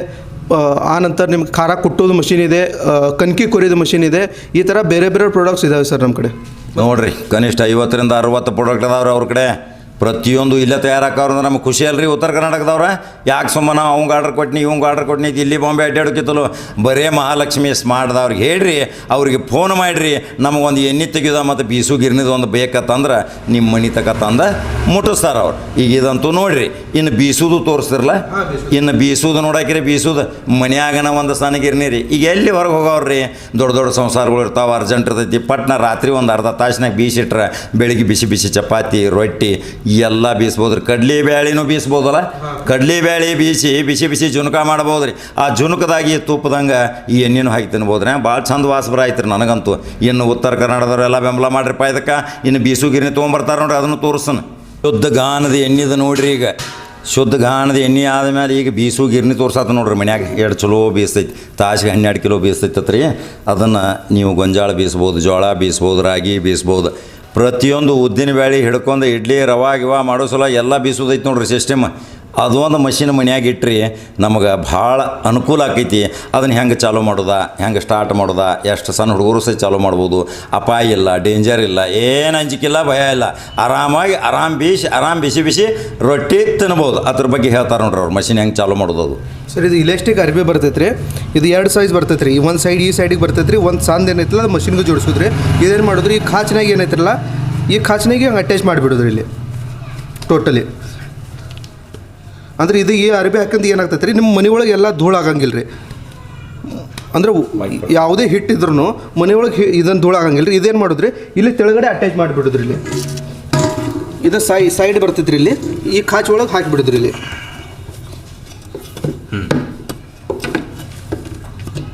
ಆ, ಆ ನಂತರ ನಿಮ್ಗೆ ಖಾರ ಕುಟ್ಟೋದು ಮಷೀನ್ ಇದೆ ಕನ್ಕಿ ಕೊರಿಯೋದು ಮಷಿನ್ ಇದೆ ಈ ಥರ ಬೇರೆ ಬೇರೆ ಪ್ರಾಡಕ್ಟ್ಸ್ ಇದ್ದಾವೆ ಸರ್ ನಮ್ಮ ಕಡೆ. ನೋಡಿರಿ ಕನಿಷ್ಠ ಐವತ್ತರಿಂದ ಅರವತ್ತು ಪ್ರಾಡಕ್ಟ್ ಅದಾವ್ರಿ ಅವ್ರ ಕಡೆ. ಪ್ರತಿಯೊಂದು ಇಲ್ಲೇ ತಯಾರಾಕವ್ರ ಅಂದ್ರೆ ನಮ್ಗೆ ಖುಷಿ ಅಲ್ರಿ ಉತ್ತರ ಕರ್ನಾಟಕದವ್ರ. ಯಾಕೆ ಸುಮ್ಮನೆ ಅವಂಗೆ ಆರ್ಡರ್ ಕೊಟ್ನಿ ಇವಂಗೆ ಆರ್ಡರ್ ಕೊಟ್ನಿ ಇಲ್ಲಿ ಬಾಂಬೆ ಅಡ್ಡಾಡೋಕಿತ್ತಲು ಬರೇ ಮಹಾಲಕ್ಷ್ಮಿ ಸ್ಮಾರ್ಟ್ದವ್ರಿಗೆ ಹೇಳ್ರಿ ಅವ್ರಿಗೆ ಫೋನ್ ಮಾಡಿರಿ ನಮಗೊಂದು ಎಣ್ಣೆ ತೆಗೆಯೋದ ಮತ್ತು ಬೀಸು ಗಿರ್ನಿದ ಒಂದು ಬೇಕತ್ತಂದ್ರೆ ನಿಮ್ಮ ಮನೆ ತಕ ತಂದ ಮುಟ್ಟಿಸ್ತಾರ ಅವ್ರು. ಈಗ ಇದಂತೂ ನೋಡ್ರಿ ಇನ್ನು ಬೀಸೋದು ತೋರಿಸ್ತಿರಲ್ಲ ಇನ್ನು ಬೀಸೋದು. ನೋಡಾಕಿರಿ ಬೀಸೋದು ಮನೆಯಾಗನ ಒಂದು ಸಣ್ಣಗಿರ್ನಿ ರೀ. ಈಗ ಎಲ್ಲಿ ಹೊರಗೆ ಹೋಗವ್ರಿ? ದೊಡ್ಡ ದೊಡ್ಡ ಸಂಸಾರಗಳು ಇರ್ತಾವೆ ಅರ್ಜೆಂಟ್ ಇರ್ತೈತಿ. ಪಟ್ನ ರಾತ್ರಿ ಒಂದು ಅರ್ಧ ತಾಸಿನಾಗ ಬೀಸಿಟ್ರೆ ಬೆಳಿಗ್ಗೆ ಬಿಸಿ ಬಿಸಿ ಚಪಾತಿ ರೊಟ್ಟಿ ಎಲ್ಲ ಬೀಸ್ಬೋದು ರೀ ಕಡ್ಲಿ ಬ್ಯಾಳಿನೂ ಬೀಸ್ಬೋದಲ್ಲ? ಕಡ್ಲಿ ಬ್ಯಾಳಿ ಬೀಸಿ, ಬಿಸಿ ಬಿಸಿ ಜುನಕ ಮಾಡ್ಬೋದು ರೀ ಆ ಜುನಕದಾಗಿ ತುಪ್ಪದಂಗೆ ಈ ಎಣ್ಣೆನೂ ಹಾಕಿ ತಿನ್ಬೋದು ಭಾಳ ಚಂದ ವಾಸ ಬರಾಯ್ತು ರೀ ನನಗಂತೂ. ಇನ್ನು ಉತ್ತರ ಕರ್ನಾಟಕದವರೆಲ್ಲ ಬೆಂಬಲ ಮಾಡ್ರಿಪ್ಪ ಇದಕ್ಕೆ. ಇನ್ನು ಬೀಸು ಗಿರ್ನಿ ತೊಗೊಂಬರ್ತಾರೆ ನೋಡ್ರಿ, ಅದನ್ನು ತೋರಿಸ್ತಾನೆ ಶುದ್ಧ ಗಾನದ ಎಣ್ಣೆದು ನೋಡ್ರಿ ಈಗ. ಶುದ್ಧ ಗಾಣದ ಎಣ್ಣೆ ಆದಮೇಲೆ ಈಗ ಬೀಸು ಗಿರ್ನಿ ತೋರ್ಸಾತ ನೋಡ್ರಿ ಮನ್ಯಾಗ. ಎರಡು ಚಲೋ ಬೀಸ್ತೈತಿ. ತಾಸಿಗೆ ಹನ್ನೆರಡು ಕಿಲೋ ಬೀಸ್ತೈತತ್ರಿ. ಅದನ್ನು ನೀವು ಗೊಂಜಾಳ ಬೀಸ್ಬೋದು, ಜೋಳ ಬೀಸ್ಬೋದು, ರಾಗಿ ಬೀಸ್ಬೋದು. ಪ್ರತಿಯೊಂದು ಉದ್ದಿನ ಬ್ಯಾಳಿ ಹಿಡ್ಕೊಂಡು ಇಡ್ಲಿ ರವಾ ಗಿವಾ ಮಾಡೋ ಸಲ ಎಲ್ಲ ಬೀಸೋದೈತೆ ನೋಡ್ರಿ ಸಿಸ್ಟಮ್ ಅದು ಒಂದು ಮಷಿನ್ ಮನ್ಯಾಗ ಇಟ್ರಿ ನಮಗೆ ಭಾಳ ಅನುಕೂಲ ಆಕೈತಿ. ಅದನ್ನು ಹೆಂಗೆ ಚಾಲೂ ಮಾಡೋದಾ, ಹೆಂಗೆ ಸ್ಟಾರ್ಟ್ ಮಾಡೋದಾ, ಎಷ್ಟು ಸಣ್ಣ ಹುಡುಗರು ಸಹ ಚಾಲೂ ಮಾಡ್ಬೋದು. ಅಪಾಯ ಇಲ್ಲ ಡೇಂಜರ್ ಇಲ್ಲ, ಏನು ಅಂಜಿಕಿಲ್ಲ, ಭಯ ಇಲ್ಲ. ಆರಾಮಾಗಿ, ಆರಾಮ್ ಬೀಸಿ ಆರಾಮ್ ಬಿಸಿ ಬಿಸಿ ರೊಟ್ಟಿ ತಿನ್ಬೋದು. ಅದ್ರ ಬಗ್ಗೆ ಹೇಳ್ತಾರೆ ನೋಡ್ರಿ ಅವ್ರು, ಮಷಿನ್ ಹೆಂಗೆ ಚಾಲೂ ಮಾಡೋದು ಅದು. ಸರ್, ಇದು ಇಲೆಕ್ಟ್ರಿಕ್ ಅರ್ಬಿ ಬರ್ತೈತೆ ರೀ ಇದು ಎರಡು ಸೈಜ್ ಬರ್ತೈತೆ ರೀ ಒಂದು ಸೈಡ್ ಈ ಸೈಡಿಗೆ ಬರ್ತೈತೆ ರೀ ಒಂದು ಸಂದ್ ಏನೈತಿಲ್ಲ, ಅದು ಮಷಿನ್ಗೆ ಜೋಡಿಸಿದ್ರಿ. ಇದೇನು ಮಾಡಿದ್ರಿ? ಈ ಖಾಚಿನಾಗ ಏನೈತಿರಲ್ಲ, ಈ ಖಾಚಿನಾಗೆ ಹಂಗೆ ಅಟ್ಯಾಚ್ ಮಾಡಿಬಿಡೋದ್ರಿ ಇಲ್ಲಿ. ಟೋಟಲಿ ಅಂದ್ರೆ ಇದು ಈ ಅರಬಿ ಹಾಕಂದು ಏನಾಗ್ತೈತೆ ರೀ ನಿಮ್ಮ ಮನೆಯೊಳಗೆ ಎಲ್ಲ ಧೂಳು ಆಗಂಗಿಲ್ಲ ರೀ ಅಂದ್ರೆ ಯಾವುದೇ ಹಿಟ್ಟಿದ್ರು ಮನೆಯೊಳಗೆ ಇದನ್ನು ಧೂಳು ಆಗಂಗಿಲ್ಲ ರೀ ಇದೇನು ಮಾಡುದ್ರಿ? ಇಲ್ಲಿ ತೆಳಗಡೆ ಅಟ್ಯಾಚ್ ಮಾಡಿಬಿಡಿದ್ರಿ ಇಲ್ಲಿ. ಇದು ಸೈ ಸೈಡ್ ಬರ್ತೈತ್ರಿ ಇಲ್ಲಿ. ಈ ಕಾಚ ಒಳಗೆ ಹಾಕಿಬಿಡಿದ್ರಿ ಇಲ್ಲಿ.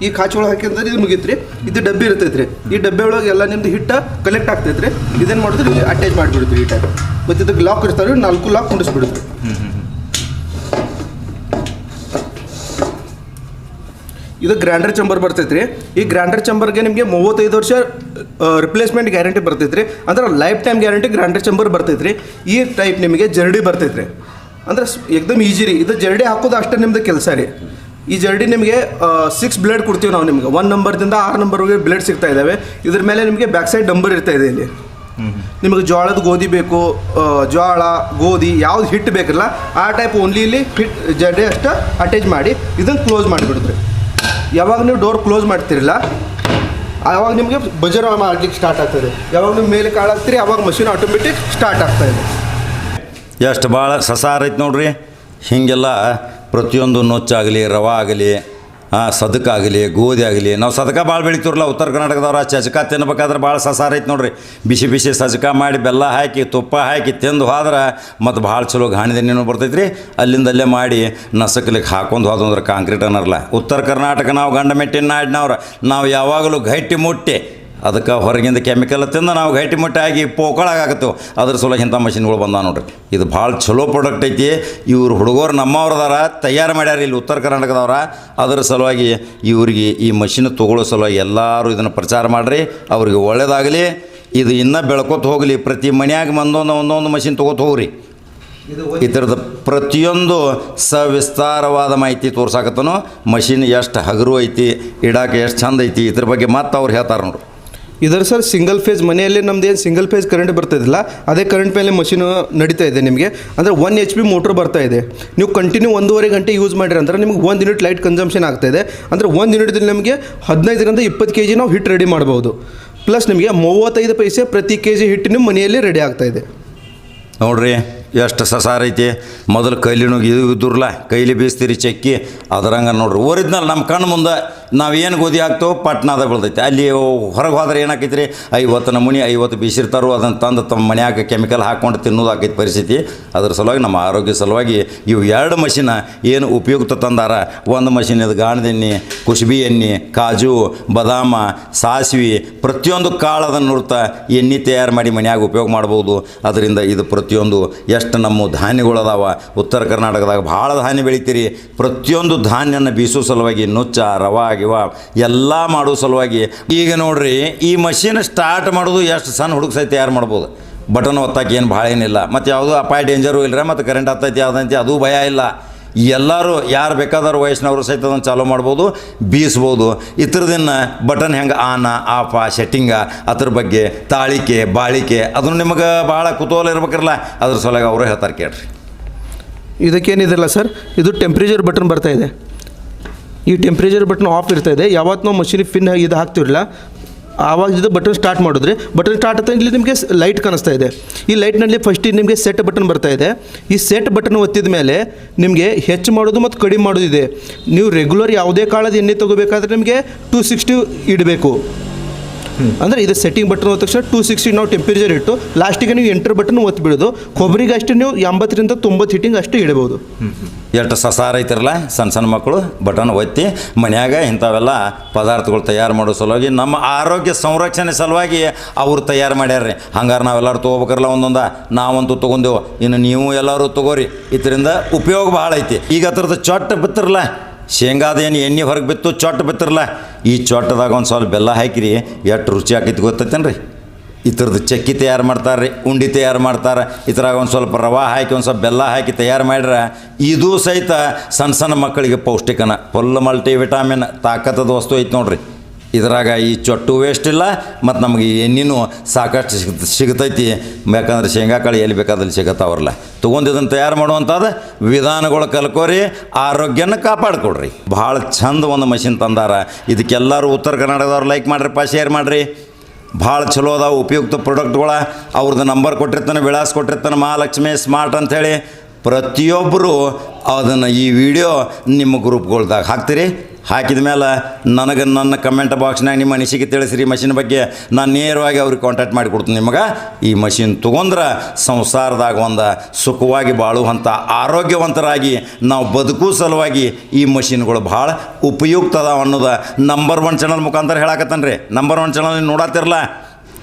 ಈ ಕಾಚಿ ಒಳಗೆ ಹಾಕಿದ್ರೆ ಇದು ಮುಗೀತ್ರಿ. ಇದು ಡಬ್ಬಿ ಇರ್ತೈತ್ರಿ. ಈ ಡಬ್ಬೆ ಒಳಗೆ ಎಲ್ಲ ನಿಮ್ದು ಹಿಟ್ಟ ಕಲೆಕ್ಟ್ ಆಗ್ತೈತ್ರಿ. ಇದೇನು ಮಾಡಿದ್ರಿ? ಅಟ್ಯಾಚ್ ಮಾಡಿಬಿಡುದ್ರಿ ಈ ಟೈಪ್ ಮತ್ತು ಇದಕ್ಕೆ ಲಾಕ್ ಇರ್ತಾರೆ ನಾಲ್ಕು ಲಾಕ್ ಕುಂಡಿಸ್ಬಿಡುತ್ತೆ ಇದು ಗ್ರ್ಯಾಂಡರ್ ಚಂಬರ್ ಬರ್ತೈತ್ರಿ. ಈ ಗ್ರ್ಯಾಂಡರ್ ಚಂಬರ್ಗೆ ನಿಮಗೆ ಮೂವತ್ತೈದು ವರ್ಷ ರಿಪ್ಲೇಸ್ಮೆಂಟ್ ಗ್ಯಾರಂಟಿ ಬರ್ತೈತ್ರಿ. ಅಂದ್ರೆ life time guarantee grinder chamber ಬರ್ತೈತ್ರಿ. ಈ ಟೈಪ್ ನಿಮಗೆ ಜರಡಿ ರೀ ಅಂದ್ರೆ ಏಕ್ದಮ್ ಈಜಿ ರೀ. ಇದು ಜರ್ಡಿ ಹಾಕೋದು ಅಷ್ಟೇ ನಿಮ್ದು ಕೆಲಸ ರೀ. ಈ ಜರ್ಡಿ ನಿಮಗೆ ಸಿಕ್ಸ್ ಬ್ಲೇಡ್ ಕೊಡ್ತೀವಿ ನಾವು ನಿಮಗೆ. ಒನ್ ನಂಬರ್ದಿಂದ ಆರು ನಂಬರ್ಗೆ ಬ್ಲೇಡ್ ಸಿಗ್ತಾ ಇದ್ದಾವೆ ಇದ್ರ ಮೇಲೆ ನಿಮಗೆ ಬ್ಯಾಕ್ ಸೈಡ್ ನಂಬರ್ ಇರ್ತಾ ಇದೆ ಇಲ್ಲಿ. ನಿಮಗೆ ಜೋಳದ ಗೋಧಿ ಬೇಕು ಜೋಳ ಗೋಧಿ ಯಾವ್ದು ಹಿಟ್ಟು ಬೇಕಲ್ಲ, ಆ ಟೈಪ್ ಓನ್ಲಿ ಇಲ್ಲಿ ಹಿಟ್ ಜರ್ಡಿ ಅಷ್ಟು ಅಟ್ಯಾಚ್ ಮಾಡಿ, ಇದನ್ನು ಕ್ಲೋಸ್ ಮಾಡಿಬಿಡಿದ್ರಿ. ಯಾವಾಗ ನೀವು ಡೋರ್ ಕ್ಲೋಸ್ ಮಾಡ್ತಿರಲ್ಲ ಆವಾಗ ನಿಮಗೆ ಬಜರ್ ಮಾಡ್ಲಿಕ್ಕೆ ಸ್ಟಾರ್ಟ್ ಆಗ್ತದೆ. ಯಾವಾಗ ನೀವು ಮೇಲೆ ಕಾಳಾಗ್ತೀರಿ ಆವಾಗ ಮಷಿನ್ ಆಟೋಮೆಟಿಕ್ ಸ್ಟಾರ್ಟ್ ಆಗ್ತಾಯಿದೆ ಎಷ್ಟು ಭಾಳ ಸಸಾರ ಐತೆ ನೋಡ್ರಿ. ಹೀಗೆಲ್ಲ ಪ್ರತಿಯೊಂದು ನೊಚ್ಚಾಗಲಿ ರವಾ ಆಗಲಿ ಸದಕಾಗಲಿ ಗೋಧಿ ಆಗಲಿ. ನಾವು ಸದಕ ಭಾಳ ಬೆಳಿತೀವ್ರಲ್ಲ ಉತ್ತರ ಕರ್ನಾಟಕದವ್ರು, ಚಜಕ ತಿನ್ಬೇಕಾದ್ರೆ ಭಾಳ ಸಸಾರ ಐತೆ ನೋಡ್ರಿ. ಬಿಸಿ ಬಿಸಿ ಸಜಕ ಮಾಡಿ ಬೆಲ್ಲ ಹಾಕಿ, ತುಪ್ಪ ಹಾಕಿ ತಿಂದು ಹೋದ್ರೆ ಮತ್ತು ಭಾಳ ಚಲೋ ಗಾಣಿದೆಣ್ಣೆನೂ ಬರ್ತೈತೆ ರೀ ಅಲ್ಲಿಂದಲ್ಲೇ ಮಾಡಿ ನಸಕ್ಲಿಕ್ಕೆ ಹಾಕೊಂಡು ಹೋದಂದ್ರೆ ಕಾಂಕ್ರೀಟ್ ಅನ್ನರಲ್ಲ ಉತ್ತರ ಕರ್ನಾಟಕ ನಾವು ಗಂಡ ಮೆಟ್ಟಿನ ನಾಡಿನವ್ರ. ನಾವು ಯಾವಾಗಲೂ ಗಟ್ಟಿ ಮುಟ್ಟಿ ಅದಕ್ಕೆ ಹೊರಗಿಂದ ಕೆಮಿಕಲ್ ತಿಂದ ನಾವು ಗಟ್ಟಿ ಮುಟ್ಟಾಗಿ ಪೋಕಳಾಗತ್ತೇವೆ ಅದ್ರ ಸಲುವಾಗಿ ಇಂಥ ಮಷಿನ್ಗಳು ಬಂದಾವೆ ನೋಡ್ರಿ. ಇದು ಭಾಳ ಚಲೋ ಪ್ರಾಡಕ್ಟ್ ಐತಿ. ಇವ್ರು ಹುಡುಗರು ನಮ್ಮವ್ರದಾರ ತಯಾರು ಮಾಡ್ಯಾರ ಇಲ್ಲಿ ಉತ್ತರ ಕರ್ನಾಟಕದವ್ರ. ಅದರ ಸಲುವಾಗಿ ಇವ್ರಿಗೆ ಈ ಮಷಿನ್ ತೊಗೊಳ್ಳೋ ಸಲುವಾಗಿ ಎಲ್ಲರೂ ಇದನ್ನು ಪ್ರಚಾರ ಮಾಡಿರಿ. ಅವ್ರಿಗೆ ಒಳ್ಳೇದಾಗಲಿ. ಇದು ಇನ್ನೂ ಬೆಳ್ಕೊತ ಹೋಗಲಿ. ಪ್ರತಿ ಮನೆಯಾಗ ಒಂದೊಂದು ಒಂದೊಂದು ಮಷಿನ್ ತೊಗೊತ ಹೋಗ್ರಿ. ಈ ಥರದ ಪ್ರತಿಯೊಂದು ಸವಿಸ್ತಾರವಾದ ಮಾಹಿತಿ ತೋರ್ಸಾಕತ್ತನೋ. ಮಷಿನ್ ಎಷ್ಟು ಹಗರು ಐತಿ, ಇಡಾಕೆ ಎಷ್ಟು ಚಂದ ಐತಿ, ಇದ್ರ ಬಗ್ಗೆ ಮತ್ತೆ ಅವ್ರು ಹೇಳ್ತಾರೆ ನೋಡ್ರಿ. ಇದರ ಸರ್ ಸಿಂಗಲ್ ಫೇಸ್ ಮನೆಯಲ್ಲಿ ನಮ್ದು ಏನು ಸಿಂಗಲ್ ಫೇಸ್ ಕರೆಂಟ್ ಬರ್ತಾಯಿದ್ದಿಲ್ಲ ಅದೇ ಕರೆಂಟ್ ಮೇಲೆ ಮಷಿನ್ ನಡೀತಾ ಇದೆ ನಿಮಗೆ. ಅಂದರೆ ಒನ್ ಎಚ್ ಪಿ ಮೋಟ್ರ್ ಬರ್ತಾ ಇದೆ. ನೀವು ಕಂಟಿನ್ಯೂ ಒಂದೂವರೆ ಗಂಟೆ ಯೂಸ್ ಮಾಡಿರಿ ಅಂದ್ರೆ ನಿಮ್ಗೆ ಒಂದು ಯೂನಿಟ್ ಲೈಟ್ ಕನ್ಸಂಪ್ಷನ್ ಆಗ್ತಾ ಇದೆ. ಅಂದರೆ ಒಂದು ಯೂನಿಟ್ದಲ್ಲಿ ನಮಗೆ ಹದಿನೈದರಿಂದ ಇಪ್ಪತ್ತು ಕೆ ಜಿ ನಾವು ಹಿಟ್ ರೆಡಿ ಮಾಡ್ಬೋದು. ಪ್ಲಸ್ ನಿಮಗೆ ಮೂವತ್ತೈದು ಪೈಸೆ ಪ್ರತಿ ಕೆ ಜಿ ಹಿಟ್ಟು ನಿಮ್ಮ ಮನೆಯಲ್ಲಿ ರೆಡಿ ಆಗ್ತಾ ಇದೆ. ನೋಡ್ರಿ, ಎಷ್ಟು ಸಸಾರ ಐತಿ. ಮೊದಲು ಕೈಲಿನೂ ಇದು ಇದ್ರಲ್ಲ ಕೈಲಿ ಬೀಸ್ತೀರಿ ಚಕ್ಕಿ. ಅದರಂಗ ನೋಡ್ರಿ. ಓರಿದ್ನಲ್ಲ ನಮ್ಮ ಕಣ್ಣು ಮುಂದೆ ನಾವೇನು ಗೋಧಿ ಹಾಕ್ತೇವೆ ಪಟ್ನಾದ ಬೆಳ್ದೈತೆ. ಅಲ್ಲಿ ಹೊರಗೆ ಹೋದ್ರೆ ಏನಾಕೈತಿ ರೀ ಐವತ್ತು ನಮೂನಿ, ಐವತ್ತು ಬೀಸಿರ್ತಾರೋ, ಅದನ್ನು ತಂದು ತಮ್ಮ ಮನ್ಯಾಗ ಕೆಮಿಕಲ್ ಹಾಕ್ಕೊಂಡು ತಿನ್ನೋದು ಆಕೈತಿ ಪರಿಸ್ಥಿತಿ. ಅದ್ರ ಸಲುವಾಗಿ ನಮ್ಮ ಆರೋಗ್ಯ ಸಲುವಾಗಿ ಇವು ಎರಡು ಮಷಿನ ಏನು ಉಪಯುಕ್ತ ತಂದಾರ? ಒಂದು ಮಷಿನ್ ಇದು ಗಾಣದೆಣ್ಣೆ ಕುಸುಬಿ ಎಣ್ಣೆ, ಕಾಜು, ಬದಾಮ, ಸಾಸಿವೆ, ಪ್ರತಿಯೊಂದು ಕಾಳದ ನೋಡ್ತಾ ಎಣ್ಣೆ ತಯಾರು ಮಾಡಿ ಮನ್ಯಾಗ ಉಪಯೋಗ ಮಾಡ್ಬೋದು. ಅದರಿಂದ ಇದು ಪ್ರತಿಯೊಂದು ಎಷ್ಟು ನಮ್ಮ ಧಾನ್ಯಗಳದಾವ ಉತ್ತರ ಕರ್ನಾಟಕದಾಗ ಭಾಳ ಧಾನ್ಯ ಬೆಳಿತೀರಿ. ಪ್ರತಿಯೊಂದು ಧಾನ್ಯನ ಬೀಸೋ ಸಲುವಾಗಿ ನುಚ್ಚ, ರವಾ ಗಿವ ಎಲ್ಲ ಮಾಡೋ ಸಲುವಾಗಿ. ಈಗ ನೋಡ್ರಿ, ಈ ಮಷಿನ್ ಸ್ಟಾರ್ಟ್ ಮಾಡೋದು ಎಷ್ಟು ಸಣ್ಣ ಹುಡುಗ ಸಹಿತ ತಯಾರು ಮಾಡ್ಬೋದು? ಬಟನ್ ಒತ್ತಾಕ ಏನು ಭಾಳ ಏನಿಲ್ಲ. ಮತ್ತು ಯಾವುದೂ ಅಪಾಯ ಡೇಂಜರು ಇಲ್ಲರ ಮತ್ತು ಕರೆಂಟ್ ಹತ್ತೈತಿ, ಯಾವ್ದಂತೆ, ಅದು ಭಯ ಇಲ್ಲ. ಎಲ್ಲರೂ ಯಾರು ಬೇಕಾದರೂ ವಯಸ್ಸಿನವರು ಸಹಿತ ಅದನ್ನು ಚಾಲೂ ಮಾಡ್ಬೋದು, ಬೀಸ್ಬೋದು. ಇತರದನ್ನ ಬಟನ್ ಹೆಂಗೆ ಆನ ಆಫ ಸೆಟ್ಟಿಂಗ ಅದ್ರ ಬಗ್ಗೆ ತಾಳಿಕೆ, ಬಾಳಿಕೆ, ಅದನ್ನು ನಿಮಗೆ ಭಾಳ ಕುತೂಹಲ ಇರ್ಬೇಕಿರಲ್ಲ, ಅದ್ರ ಸಲುವಾಗಿ ಅವರು ಹೇಳ್ತಾರೆ ಕೇಳ್ರಿ. ಇದಕ್ಕೇನಿದಿಲ್ಲ ಸರ್, ಇದು ಟೆಂಪ್ರೇಚರ್ ಬಟನ್ ಬರ್ತಾ ಇದೆ. ಈ ಟೆಂಪ್ರೇಚರ್ ಬಟನ್ ಆಫ್ ಇರ್ತಾ ಇದೆ. ಯಾವತ್ತು ನಾವು ಮಷೀನಿಗೆ ಫಿನ್ ಇದು ಹಾಕ್ತಿರಲ್ಲ ಆವಾಗ ಇದು ಬಟನ್ ಸ್ಟಾರ್ಟ್ ಮಾಡಿದ್ರೆ ಬಟನ್ ಸ್ಟಾರ್ಟ್ ಆಗ್ತಾ ಇಲ್ಲಿ ನಿಮಗೆ ಲೈಟ್ ಕಾಣಿಸ್ತಾ ಇದೆ. ಈ ಲೈಟ್ನಲ್ಲಿ ಫಸ್ಟ್ ನಿಮಗೆ ಸೆಟ್ ಬಟನ್ ಬರ್ತಾ ಇದೆ. ಈ ಸೆಟ್ ಬಟನ್ ಒತ್ತಿದ ಮೇಲೆ ನಿಮಗೆ ಹೆಚ್ಚು ಮಾಡೋದು ಮತ್ತು ಕಡಿಮೆ ಮಾಡೋದಿದೆ. ನೀವು ರೆಗ್ಯುಲರ್ ಯಾವುದೇ ಕಾಳದ ಎಣ್ಣೆ ತೊಗೋಬೇಕಾದ್ರೆ ನಿಮಗೆ ಟೂ ಸಿಕ್ಸ್ಟಿ ಇಡಬೇಕು. ಅಂದರೆ ಇದು ಸೆಟ್ಟಿಂಗ್ ಬಟನ್ ಹೋದ ತಕ್ಷಣ ಟೂ ಸಿಕ್ಸ್ಟಿ ನಾವು ಟೆಂಪರೇಚರ್ ಇಟ್ಟು ಲಾಸ್ಟಿಗೆ ನೀವು ಎಂಟರ್ ಬಟನ್ ಒತ್ತಿ ಬಿಡೋದು, ಕೊಬ್ಬರಿಗೆ ಅಷ್ಟೇ ನೀವು ಎಂಬತ್ತರಿಂದ ತೊಂಬತ್ತು ಹಿಟ್ಟಿಂಗ್ ಅಷ್ಟೇ ಇಡಬಹುದು. ಎಷ್ಟು ಸಸಾರ ಐತಿರಲ್ಲ ಸಣ್ಣ ಸಣ್ಣ ಮಕ್ಕಳು ಬಟನ್ ಒತ್ತಿ, ಮನ್ಯಾಗ ಇಂಥವೆಲ್ಲ ಪದಾರ್ಥಗಳು ತಯಾರು ಮಾಡೋ ಸಲುವಾಗಿ ನಮ್ಮ ಆರೋಗ್ಯ ಸಂರಕ್ಷಣೆ ಸಲುವಾಗಿ ಅವರು ತಯಾರು ಮಾಡ್ಯಾರ್ರಿ. ಹಂಗಾರೆ ನಾವೆಲ್ಲರೂ ತೊಗೋಬೇಕಲ್ಲ ಒಂದೊಂದ, ನಾವಂತೂ ತೊಗೊಂಡೆವು. ಇನ್ನು ನೀವು ಎಲ್ಲರೂ ತೊಗೋರಿ. ಇದರಿಂದ ಉಪಯೋಗ ಭಾಳ ಐತಿ. ಈಗ ಅದ್ರದ್ದು ಚೊಟ್ಟ ಬಿತ್ತಿರಲ್ಲ ಶೇಂಗಾದ ಏನು ಎಣ್ಣೆ ಹೊರಗೆ ಬಿತ್ತು, ಚೊಟ್ಟ ಬಿತ್ತಿರಲ್ಲ ಈ ಚೊಟ್ಟದಾಗ ಒಂದು ಸ್ವಲ್ಪ ಬೆಲ್ಲ ಹಾಕಿರಿ, ಎಷ್ಟು ರುಚಿ ಆಕೈತಿ ಗೊತ್ತೈತೇನ್ರಿ? ಈ ಥರದ್ದು ಚಕ್ಕಿ ತಯಾರು ಮಾಡ್ತಾರೆ ರೀ ಉಂಡಿ ತಯಾರು ಮಾಡ್ತಾರೆ, ಇದ್ರಾಗ ಒಂದು ಸ್ವಲ್ಪ ರವಾ ಹಾಕಿ, ಒಂದು ಸ್ವಲ್ಪ ಬೆಲ್ಲ ಹಾಕಿ ತಯಾರು ಮಾಡ್ರೆ, ಇದು ಸಹಿತ ಸಣ್ಣ ಸಣ್ಣ ಮಕ್ಕಳಿಗೆ ಪೌಷ್ಟಿಕನ, ಫುಲ್ ಮಲ್ಟಿ ವಿಟಾಮಿನ್ ತಾಕತ್ತದ ವಸ್ತು ಐತೆ ನೋಡ್ರಿ. ಇದ್ರಾಗ ಈ ಚೊಟ್ಟು ವೇಸ್ಟ್ ಇಲ್ಲ, ಮತ್ತು ನಮಗೆ ಎಣ್ಣೆನೂ ಸಾಕಷ್ಟು ಸಿಗ್ ಸಿಗ್ತೈತಿ. ಯಾಕಂದ್ರೆ ಶೇಂಗಾ ಕಾಳು ಎಲ್ಲಿ ಬೇಕಾದಲ್ಲಿ ಸಿಗತ್ತಾವ್ರಲ್ಲ ತೊಗೊಂಡು ಇದನ್ನು ತಯಾರು ಮಾಡುವಂಥದ್ದು ವಿಧಾನಗಳು ಕಲ್ಕೋರಿ, ಆರೋಗ್ಯನ ಕಾಪಾಡ್ಕೊಡ್ರಿ. ಭಾಳ ಚಂದ ಒಂದು ಮಷಿನ್ ತಂದಾರ. ಇದಕ್ಕೆಲ್ಲರೂ ಉತ್ತರ ಕರ್ನಾಟಕದವ್ರು ಲೈಕ್ ಮಾಡ್ರಿಪ್ಪ ಶೇರ್ ಮಾಡಿರಿ. ಭಾಳ ಚಲೋ ಅದಾವ ಉಪಯುಕ್ತ ಪ್ರಾಡಕ್ಟ್ಗಳ ಅವ್ರದ್ದು ನಂಬರ್ ಕೊಟ್ಟಿರ್ತಾನೆ, ವಿಳಾಸ ಕೊಟ್ಟಿರ್ತಾನೆ, ಮಹಾಲಕ್ಷ್ಮಿ ಸ್ಮಾರ್ಟ್ ಅಂಥೇಳಿ. ಪ್ರತಿಯೊಬ್ಬರು ಅದನ್ನು ಈ ವಿಡಿಯೋ ನಿಮ್ಮ ಗ್ರೂಪ್ಗಳ್ದಾಗ ಹಾಕ್ತೀರಿ. ಹಾಕಿದ ಮೇಲೆ ನನಗೆ ನನ್ನ ಕಮೆಂಟ್ ಬಾಕ್ಸ್ನಾಗ ನಿಮ್ಮ ಅನಿಸಿಕೆ ತಿಳಿಸ್ರಿ. ಮಷಿನ್ ಬಗ್ಗೆ ನಾನು ನೇರವಾಗಿ ಅವ್ರಿಗೆ ಕಾಂಟ್ಯಾಕ್ಟ್ ಮಾಡಿ ಕೊಡ್ತೀನಿ ನಿಮಗೆ. ಈ ಮಷಿನ್ ತೊಗೊಂಡ್ರೆ ಸಂಸಾರದಾಗ ಒಂದು ಸುಖವಾಗಿ ಬಾಳುವಂಥ ಆರೋಗ್ಯವಂತರಾಗಿ ನಾವು ಬದುಕು ಸಲುವಾಗಿ ಈ ಮಷಿನ್ಗಳು ಭಾಳ ಉಪಯುಕ್ತ ಅದಾವ ಅನ್ನೋದು ನಂಬರ್ ಒನ್ ಚಾನಲ್ ಮುಖಾಂತರ ಹೇಳಕತ್ತನ್ರಿ. ನಂಬರ್ ಒನ್ ಚಾನಲ್ ನೋಡತ್ತಿರಲ್ಲ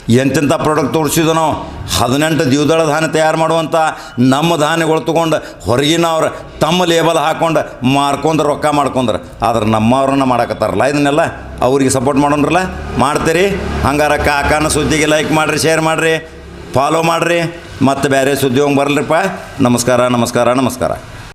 ಎಂತೆಂಥ ಪ್ರಾಡಕ್ಟ್ ತೋರಿಸಿದ್ವು ನಾವು? ಹದಿನೆಂಟು ದ್ವಿದಳ ಧಾನ್ಯ ತಯಾರು ಮಾಡುವಂಥ ನಮ್ಮ ಧಾನ್ಯಗಳು ತೊಗೊಂಡು ಹೊರಗಿನವ್ರು ತಮ್ಮ ಲೇಬಲ್ ಹಾಕ್ಕೊಂಡು ಮಾರ್ಕೊಂಡ್ರೆ ರೊಕ್ಕ ಮಾಡ್ಕೊಂಡ್ರೆ. ಆದ್ರೆ ನಮ್ಮವ್ರನ್ನ ಮಾಡಕತ್ತಾರಲ್ಲ. ಇದನ್ನೆಲ್ಲ ಅವ್ರಿಗೆ ಸಪೋರ್ಟ್ ಮಾಡೋಣ್ರಲ್ಲ? ಮಾಡ್ತೀರಿ? ಹಂಗಾರ ಕಾಕಾನ ಸುದ್ದಿಗೆ ಲೈಕ್ ಮಾಡಿರಿ ಶೇರ್ ಮಾಡಿರಿ ಫಾಲೋ ಮಾಡಿರಿ. ಮತ್ತು ಬೇರೆ ಸುದ್ದಿ ಹೋಗಿ ಬರಲ್ರಿಪ್ಪ. ನಮಸ್ಕಾರ ನಮಸ್ಕಾರ ನಮಸ್ಕಾರ.